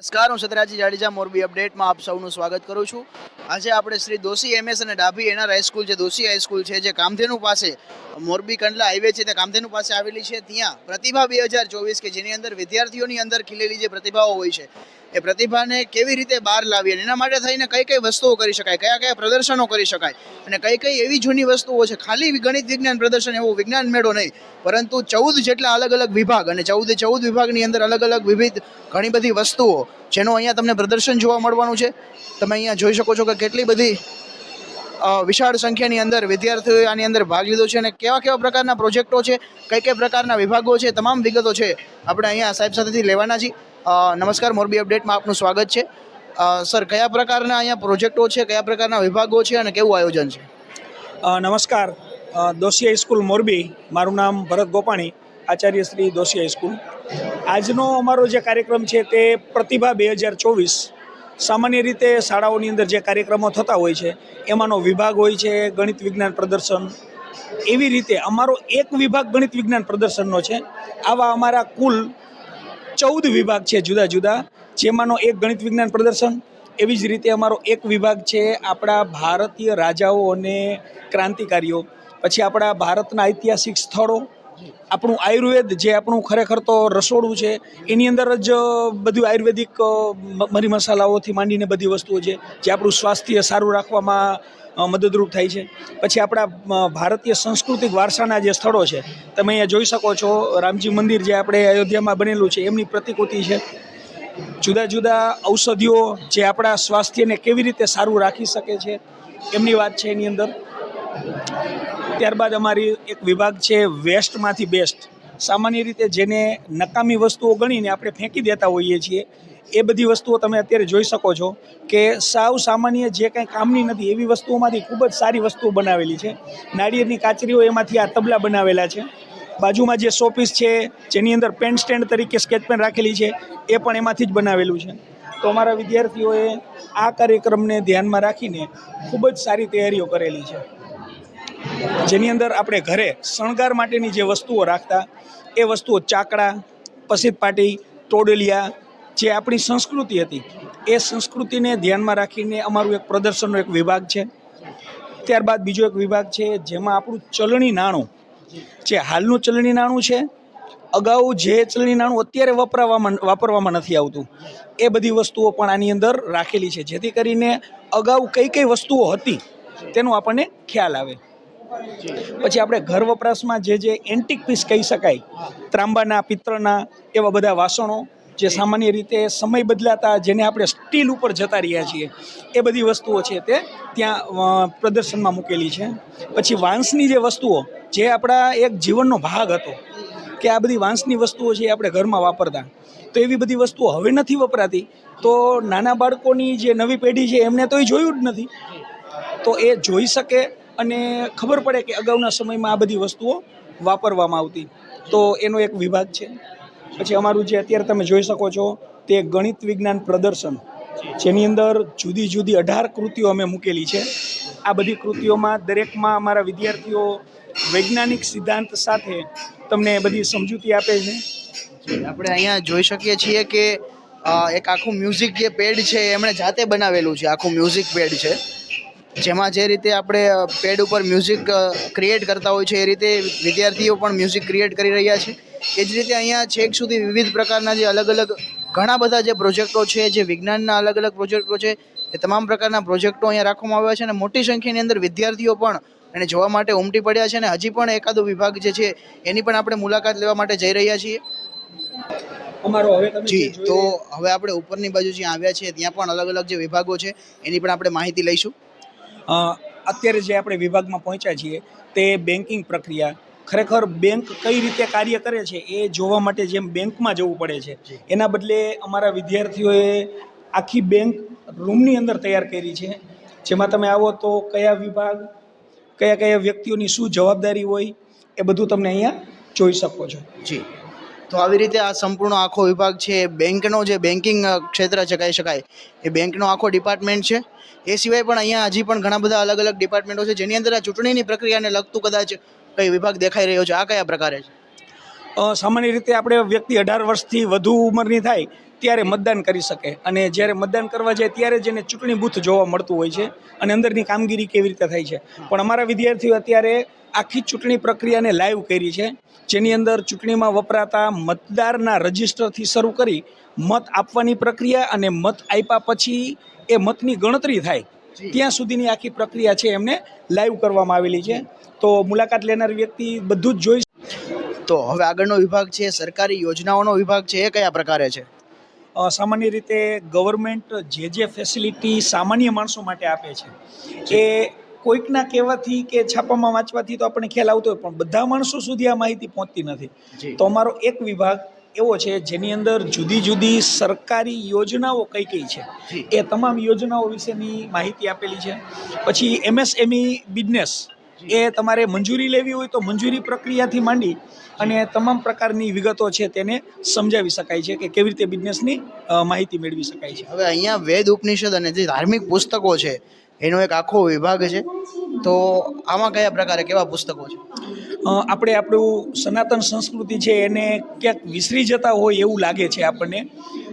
નમસ્કાર, હું સતરાજી જાડેજા, મોરબી અપડેટમાં આપ સૌનું સ્વાગત કરું છું. આજે આપણે શ્રી દોશી એમએસ અને ડાભી એનઆર હાઈસ્કૂલ જે દોશી હાઈસ્કૂલ છે, જે કામધેનુ પાસે, મોરબી કંડલા હાઈવે છે, તે કામધેનુ પાસે આવેલી છે. ત્યાં પ્રતિભા બે હજાર ચોવીસ કે જેની અંદર વિદ્યાર્થીઓની અંદર ખીલેલી જે પ્રતિભાઓ હોય છે એ પ્રતિભાને કેવી રીતે બહાર લાવીએ એના માટે થઈને કઈ કઈ વસ્તુઓ કરી શકાય, કયા કયા પ્રદર્શનો કરી શકાય અને કઈ કઈ એવી જૂની વસ્તુઓ છે. ખાલી ગણિત વિજ્ઞાન પ્રદર્શન એવું વિજ્ઞાન મેળો નહીં, પરંતુ ચૌદ જેટલા અલગ અલગ વિભાગ અને ચૌદે ચૌદ વિભાગની અંદર અલગ અલગ વિવિધ ઘણી બધી વસ્તુઓ જેનું અહીંયા તમને પ્રદર્શન જોવા મળવાનું છે. તમે અહીંયા જોઈ શકો છો કે કેટલી બધી વિશાળ સંખ્યાની અંદર વિદ્યાર્થીઓએ આની અંદર ભાગ લીધો છે અને કેવા કેવા પ્રકારના પ્રોજેક્ટો છે, કઈ કઈ પ્રકારના વિભાગો છે, તમામ વિગતો છે આપણે અહીંયા સાહેબ સાથેથી લેવાના છીએ. નમસ્કાર, મોરબી અપડેટમાં આપનું સ્વાગત છે. સર, કયા પ્રકારના અહીંયા પ્રોજેક્ટો છે, કયા પ્રકારના વિભાગો છે અને કેવું આયોજન છે? નમસ્કાર. Doshi high school Morbi. મારું નામ ભરત ગોપાણી, આચાર્ય શ્રી દોશી હાઈસ્કૂલ આજનો અમારો જે કાર્યક્રમ છે તે પ્રતિભા બે હજાર ચોવીસ. સામાન્ય રીતે શાળાઓની અંદર જે કાર્યક્રમો થતા હોય છે, એમાંનો વિભાગ હોય છે, ગણિત વિજ્ઞાન પ્રદર્શન. એવી રીતે અમારો એક વિભાગ ગણિત વિજ્ઞાન પ્રદર્શનનો છે. આવા અમારા કુલ ચૌદ વિભાગ છે જુદા જુદા, જેમાંનો એક ગણિત વિજ્ઞાન પ્રદર્શન. એવી જ રીતે અમારો એક વિભાગ છે આપણા ભારતીય રાજાઓ અને ક્રાંતિકારીઓ. પછી આપણા ભારતના ઐતિહાસિક સ્થળો આપણું આયુર્વેદ જે આપણું ખરેખર તો રસોડું છે, એની અંદર જ બધું આયુર્વેદિક મરી મસાલાઓથી માંડીને બધી વસ્તુઓ છે, જે આપણું સ્વાસ્થ્ય સારું રાખવામાં મદદરૂપ થાય છે. પછી આપણા ભારતીય સાંસ્કૃતિક વારસાના જે સ્થળો છે, તમે અહીંયા જોઈ શકો છો, રામજી મંદિર જે આપણે અયોધ્યામાં બનેલું છે, એમની પ્રતિકૃતિ છે. જુદા જુદા ઔષધિઓ જે આપણા સ્વાસ્થ્યને કેવી રીતે સારું રાખી શકે છે, એમની વાત છે એની અંદર. ત્યારબાદ અમારી એક વિભાગ છે વેસ્ટમાંથી બેસ્ટ. સામાન્ય રીતે જેને નકામી વસ્તુઓ ગણીને આપણે ફેંકી દેતા હોઈએ છીએ, એ બધી વસ્તુઓ તમે અત્યારે જોઈ શકો છો કે સાવ સામાન્ય જે કંઈ કામની નથી, એવી વસ્તુઓમાંથી ખૂબ જ સારી વસ્તુઓ બનાવેલી છે. નાળિયેરની કાચરીઓ એમાંથી આ તબલા બનાવેલા છે. બાજુમાં જે શોપીસ છે, જેની અંદર પેન સ્ટેન્ડ તરીકે સ્કેચ પેન રાખેલી છે, એ પણ એમાંથી જ બનાવેલું છે. તો અમારા વિદ્યાર્થીઓએ આ કાર્યક્રમને ધ્યાનમાં રાખીને ખૂબ જ સારી તૈયારીઓ કરેલી છે. જેની અંદર આપણે ઘરે શણગાર માટેની જે વસ્તુઓ રાખતા, એ વસ્તુઓ ચાકડા, પસીત પાટી ટોડલિયા જે આપણી સંસ્કૃતિ હતી, એ સંસ્કૃતિને ધ્યાનમાં રાખીને અમારું એક પ્રદર્શનનો એક વિભાગ છે. ત્યારબાદ બીજો એક વિભાગ છે, જેમાં આપણું ચલણી નાણું, જે હાલનું ચલણી નાણું છે, અગાઉ જે ચલણી નાણું અત્યારે વપરાવામાં, વાપરવામાં નથી આવતું, એ બધી વસ્તુઓ પણ આની અંદર રાખેલી છે. જેથી કરીને અગાઉ કઈ કઈ વસ્તુઓ હતી, તેનો આપણને ખ્યાલ આવે. પછી આપણે ઘર વપરાશમાં જે જે એન્ટિક પીસ કહી શકાય, ત્રાંબાના, પિત્તળના એવા બધા વાસણો જે સામાન્ય રીતે સમય બદલાતા જેને આપણે સ્ટીલ ઉપર જતા રહ્યા છીએ, એ બધી વસ્તુઓ છે તે ત્યાં પ્રદર્શનમાં મૂકેલી છે. પછી વાંસની જે વસ્તુઓ, જે આપણા એક જીવનનો ભાગ હતો, કે આ બધી વાંસની વસ્તુઓ છે એ આપણે ઘરમાં વાપરતા, તો એવી બધી વસ્તુઓ હવે નથી વપરાતી, તો નાના બાળકોની જે નવી પેઢી છે એમને તો એ જોયું જ નથી. તો એ જોઈ શકે અને ખબર પડે કે અગાઉના સમયમાં આ બધી વસ્તુઓ વાપરવામાં આવતી. તો એનો એક વિભાગ છે. પછી અમારું જે અત્યારે તમે જોઈ શકો છો, તે ગણિત વિજ્ઞાન પ્રદર્શન. જેની અંદર જુદી જુદી અઢાર કૃતિઓ અમે મૂકેલી છે. આ બધી કૃતિઓમાં દરેકમાં અમારા વિદ્યાર્થીઓ વૈજ્ઞાનિક સિદ્ધાંત સાથે તમને બધી સમજૂતી આપે છે. આપણે અહીંયા જોઈ શકીએ છીએ કે એક આખું મ્યુઝિક જે પેડ છે એમણે જાતે બનાવેલું છે. આખું મ્યુઝિક પેડ છે. જેમાં જે રીતે આપણે પેડ ઉપર મ્યુઝિક ક્રિએટ કરતા હોય છે એ રીતે વિદ્યાર્થીઓ પણ મ્યુઝિક ક્રિએટ કરી રહ્યા છે. એ જ રીતે અહીંયા છેક સુધી વિવિધ પ્રકારના જે અલગ અલગ ઘણા બધા જે પ્રોજેક્ટો છે જે વિજ્ઞાનના અલગ અલગ પ્રોજેક્ટો છે એ તમામ પ્રકારના પ્રોજેક્ટો અહીંયા રાખવામાં આવ્યા છે અને મોટી સંખ્યાની અંદર વિદ્યાર્થીઓ પણ એને જોવા માટે ઉમટી પડ્યા છે અને હજી પણ એકાદો વિભાગ જે છે એની પણ આપણે મુલાકાત લેવા માટે જઈ રહ્યા છીએ. અમારો હવે તમે જી તો હવે આપણે ઉપરની બાજુ જ્યાં આવ્યા છીએ ત્યાં પણ અલગ અલગ જે વિભાગો છે એની પણ આપણે માહિતી લઈશું. અત્યારે જે આપણે વિભાગમાં પહોંચ્યા છીએ તે બેન્કિંગ પ્રક્રિયા ખરેખર બેંક કઈ રીતે કાર્ય કરે છે એ જોવા માટે જેમ બેંકમાં જવું પડે છે એના બદલે અમારા વિદ્યાર્થીઓએ આખી બેંક રૂમની અંદર તૈયાર કરી છે. જેમાં તમે આવો તો કયા વિભાગ કયા કયા વ્યક્તિઓની શું જવાબદારી હોય એ બધું તમને અહીંયા જોઈ શકો છો. જી. તો આવી રીતે આ સંપૂર્ણ આખો વિભાગ છે બેંકનો જે બેન્કિંગ ક્ષેત્ર છે કહી શકાય એ બેંકનો આખો ડિપાર્ટમેન્ટ છે. એ સિવાય પણ અહીંયા હજી પણ ઘણા બધા અલગ અલગ ડિપાર્ટમેન્ટો છે, જેની અંદર આ ચૂંટણીની પ્રક્રિયાને લગતું કદાચ કઈ વિભાગ દેખાઈ રહ્યો છે, આ કયા પ્રકારે છે? સામાન્ય રીતે આપણે વ્યક્તિ અઢાર વર્ષથી વધુ ઉંમરની થાય ત્યારે મતદાન કરી શકે અને જ્યારે મતદાન કરવા જાય ત્યારે જ એને ચૂંટણી બૂથ જોવા મળતું હોય છે અને અંદરની કામગીરી કેવી રીતે થાય છે. પણ અમારા વિદ્યાર્થીઓ અત્યારે આખી ચૂંટણી પ્રક્રિયાને લાઈવ કરી છે, જેની અંદર ચૂંટણીમાં વપરાતા મતદારના રજિસ્ટરથી શરૂ કરી મત આપવાની પ્રક્રિયા અને મત આપ્યા પછી એ મતની ગણતરી થાય. ત્યાં સુધીની આખી પ્રક્રિયા છે એમને લાઈવ કરવામાં આવેલી છે. તો મુલાકાત લેનાર વ્યક્તિ બધું જ જોઈ તો હવે આગળનો વિભાગ છે સરકારી યોજનાઓનો વિભાગ છે એ કયા પ્રકારે છે? સામાન્ય રીતે ગવર્મેન્ટ જે જે ફેસિલિટી સામાન્ય માણસો માટે આપે છે. એ કોઈકના કહેવાથી કે છાપામાં વાંચવાથી તો આપણને ખ્યાલ આવતો હોય પણ બધા માણસો સુધી આ માહિતી પહોંચતી નથી. તો અમારો એક વિભાગ એવો છે જેની અંદર જુદી જુદી સરકારી યોજનાઓ કઈ કઈ છે. એ તમામ યોજનાઓ વિશેની માહિતી આપેલી છે. પછી એમએસએમઈ બિઝનેસ એ તમારે મંજૂરી લેવી હોય તો મંજૂરી પ્રક્રિયાથી માંડી અને તમામ પ્રકારની વિગતો છે તેને સમજાવી શકાય છે કે કેવી રીતે બિઝનેસની માહિતી મેળવી શકાય છે. હવે અહીંયા વેદ ઉપનિષદ અને જે ધાર્મિક પુસ્તકો છે એનો એક આખો વિભાગ છે. તો આમાં કયા પ્રકારે કેવા પુસ્તકો છે? આપણે આપણું સનાતન સંસ્કૃતિ છે એને ક્યાંક વિસરી જતા હોય એવું લાગે છે આપણને.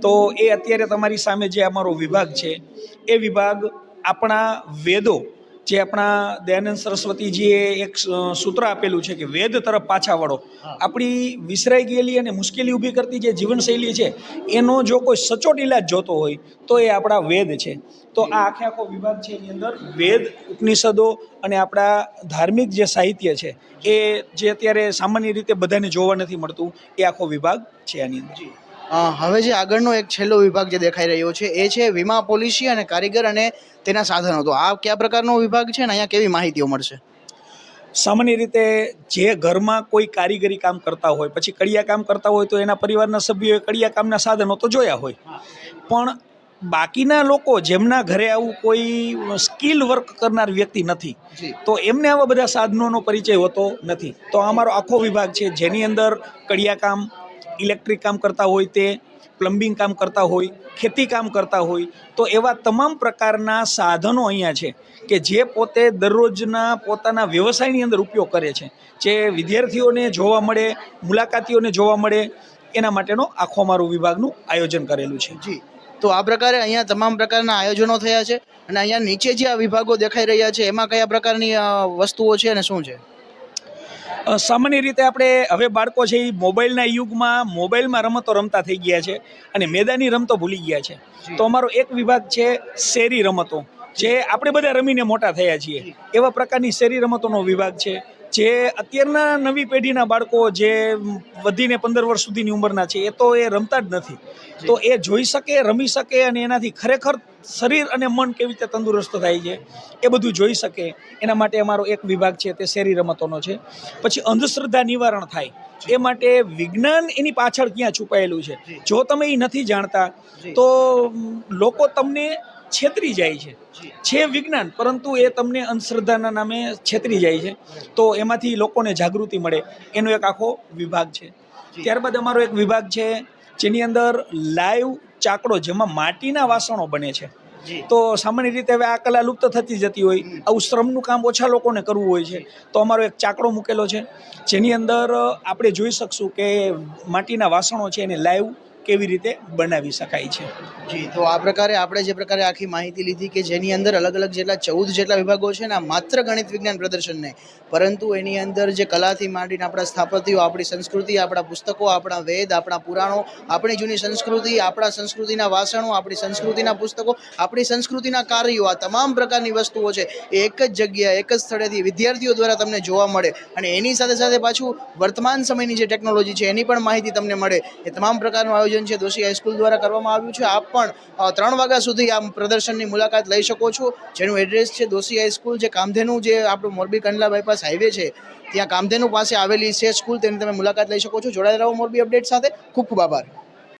તો એ અત્યારે તમારી સામે જે અમારો વિભાગ છે, એ વિભાગ આપણા વેદો જે આપણા દયાનંદ સરસ્વતીજીએ એક સૂત્ર આપેલું છે કે વેદ તરફ પાછા વળો. આપણી વિસરાઈ ગયેલી અને મુશ્કેલી ઊભી કરતી જે જીવનશૈલી છે એનો જો કોઈ સચોટ ઇલાજ જોતો હોય તો એ આપણા વેદ છે. તો આ આખે આખો વિભાગ છે એની અંદર વેદ ઉપનિષદો અને આપણા ધાર્મિક જે સાહિત્ય છે એ જે અત્યારે સામાન્ય રીતે બધાને જોવા નથી મળતું એ આખો વિભાગ છે આની અંદર. હવે જે આગળનો એક છેલ્લો વિભાગ જે દેખાઈ રહ્યો છે એ છે વીમા પોલિસી અને કારીગર અને તેના સાધનો. તો આ કયા પ્રકારનો વિભાગ છે અને અહીંયા કેવી માહિતીઓ મળશે? સામાન્ય રીતે જે ઘરમાં કોઈ કારીગરી કામ કરતા હોય પછી કડિયા કામ કરતા હોય તો એના પરિવારના સભ્યોએ કડિયા કામના સાધનો તો જોયા હોય. પણ બાકીના લોકો જેમના ઘરે આવું કોઈ સ્કિલ વર્ક કરનાર વ્યક્તિ નથી તો એમને આવા બધા સાધનોનો પરિચય હોતો નથી. તો આ અમારો આખો વિભાગ છે જેની અંદર કડિયા કામ ઇલેક્ટ્રિક કામ કરતા હોય તે, પ્લમ્બિંગ કામ કરતા હોય, ખેતી કામ કરતા હોય, તો એવા તમામ પ્રકારના સાધનો અહીંયા છે કે જે પોતે દરરોજના પોતાના વ્યવસાયની અંદર ઉપયોગ કરે છે. જે વિદ્યાર્થીઓને જોવા મળે, મુલાકાતીઓને જોવા મળે, એના માટેનો આખો અમારું વિભાગનું આયોજન કરેલું છે. જી. તો આ પ્રકારે અહીંયા તમામ પ્રકારના આયોજનો થયા છે અને અહીંયા નીચે જે આ વિભાગો દેખાઈ રહ્યા છે, એમાં કયા પ્રકારની વસ્તુઓ છે અને શું છે? સામાન્ય રીતે આપણે હવે બાળકો છે એ મોબાઈલના યુગમાં મોબાઈલમાં રમતો રમતા થઈ ગયા છે અને મેદાની રમતો ભૂલી ગયા છે. તો અમારો એક વિભાગ છે શેરી રમતો જે આપણે બધા રમીને મોટા થયા છીએ. એવા પ્રકારની શેરી રમતોનો વિભાગ છે. જે અત્યારના નવી પેઢીના બાળકો જે વધીને પંદર વર્ષ સુધીની ઉંમરના છે એ તો એ રમતા જ નથી. તો એ જોઈ શકે રમી શકે અને એનાથી ખરેખર શરીર અને મન કેવી રીતે તંદુરસ્ત થાય છે એ બધું જોઈ શકે. એના માટે અમારો એક વિભાગ છે તે શેરી રમતોનો છે. પછી અંધશ્રદ્ધા નિવારણ થાય. એ માટે વિજ્ઞાન એની પાછળ ક્યાં છુપાયેલું છે? જો. તમે એ નથી જાણતા તો લોકો તમને છેતરી જાય છે. છે વિજ્ઞાન પરંતુ એ તમને અંધશ્રદ્ધાના નામે છેતરી જાય છે. તો એમાંથી લોકોને જાગૃતિ મળે. એનો એક આખો વિભાગ છે. ત્યારબાદ અમારો એક વિભાગ છે જેની અંદર લાઈવ ચાકડો જેમાં માટીના વાસણો બને છે. તો સામાન્ય રીતે હવે આ કલા લુપ્ત થતી જતી હોય. આવું શ્રમનું કામ ઓછા લોકોને કરવું હોય છે. તો અમારો એક ચાકડો મૂકેલો છે. જેની અંદર આપણે જોઈ શકશું કે માટીના વાસણો છે એને લાઈવ કેવી રીતે બનાવી શકાય છે? જી, તો આ પ્રકારે આપણે જે પ્રકારે આખી માહિતી લીધી કે જેની અંદર અલગ અલગ જેટલા ચૌદ જેટલા વિભાગો છે ને માત્ર ગણિત વિજ્ઞાન પ્રદર્શન નહીં પરંતુ એની અંદર જે કલાથી માંડીને આપણા સ્થાપત્યો, આપણી સંસ્કૃતિ, આપણા પુસ્તકો, આપણા વેદ, આપણા પુરાણો, આપણી જૂની સંસ્કૃતિ, આપણા સંસ્કૃતિના વાસણો, આપણી સંસ્કૃતિના પુસ્તકો, આપણી સંસ્કૃતિના કાર્યો, આ તમામ પ્રકારની વસ્તુઓ છે, એ એક જ જગ્યાએ, એક જ સ્થળેથી વિદ્યાર્થીઓ દ્વારા તમને જોવા મળે. અને એની સાથે સાથે પાછું વર્તમાન સમયની જે ટેકનોલોજી છે, એની પણ માહિતી તમને મળે. એ તમામ પ્રકારનું આયોજન છે દોશી હાઈસ્કૂલ દ્વારા કરવામાં આવ્યું છે. આપ પણ ત્રણ વાગ્યા સુધી આ પ્રદર્શનની મુલાકાત લઈ શકો છો. જેનું એડ્રેસ છે દોશી હાઈસ્કૂલ જે કામધેનુ જે આપણું મોરબી કંડલા બાયપાસ હાઈવે છે, ત્યાં કામધેનુ પાસે આવેલી છે સ્કૂલ તેની તમે મુલાકાત લઈ શકો છો. જોડાયેલા રહો મોરબી અપડેટ સાથે. ખૂબ ખૂબ આભાર.